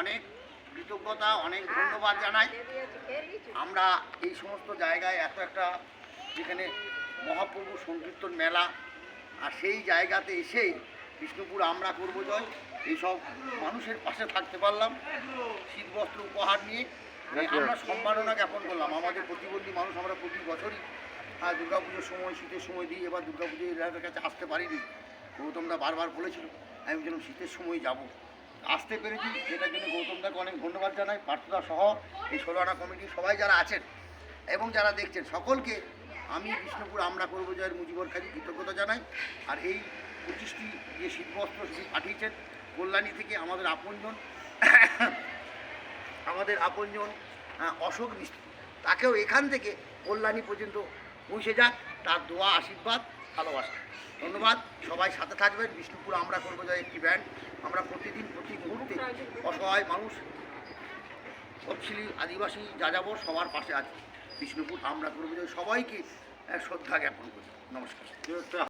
অনেক কৃতজ্ঞতা অনেক ধন্যবাদ জানাই। আমরা এই সমস্ত জায়গায় এত একটা যেখানে মহাপ্রভু সংকীর্তন মেলা আর সেই জায়গাতে এসেই বিষ্ণুপুর আমরা করব জয়। এইসব মানুষের পাশে থাকতে পারলাম। শীতবস্ত্র উপহার নিয়ে। আমরা সম্মাননা জ্ঞাপন করলাম। আমাদের প্রতিবন্ধী মানুষ আমরা প্রতি বছরই আর দুর্গাপুজোর সময় শীতের সময় দিই এবার দুর্গাপুজো এলাকার কাছে আসতে পারিনি। গৌতমদা বারবার বলেছিল আমি যেন শীতের সময় যাব। আসতে পেরেছি সেটার জন্য গৌতমদাকে অনেক ধন্যবাদ জানাই, পার্থদা সহ এই ষোলোআনা কমিটির সবাই যারা আছেন এবং যারা দেখছেন, সকলকে আমি বিষ্ণুপুর আমরা করব জয়ের মুজিবর কাজে কৃতজ্ঞতা জানাই। আর এই পঁচিশটি যে শীতবস্ত্র সেটি পাঠিয়েছেন, কল্যাণী থেকে আমাদের আপনজন আমাদের আপনজন অশোক মিস্ত্রি। তাকেও এখান থেকে কল্যাণী পর্যন্ত পৌঁছে যাক, তার দোয়া, আশীর্বাদ, ভালোবাসা। ধন্যবাদ, সবাই সাথে থাকবেন। বিষ্ণুপুর আমরা করব জয় একটি ব্যান্ড। আমরা প্রতিদিন প্রতি অসহায় মানুষ। তফসিলি আদিবাসী যা যাব সবার পাশে আছে। বিষ্ণুপুর আমরা করব সবাইকে শ্রদ্ধা জ্ঞাপন করি। নমস্কার।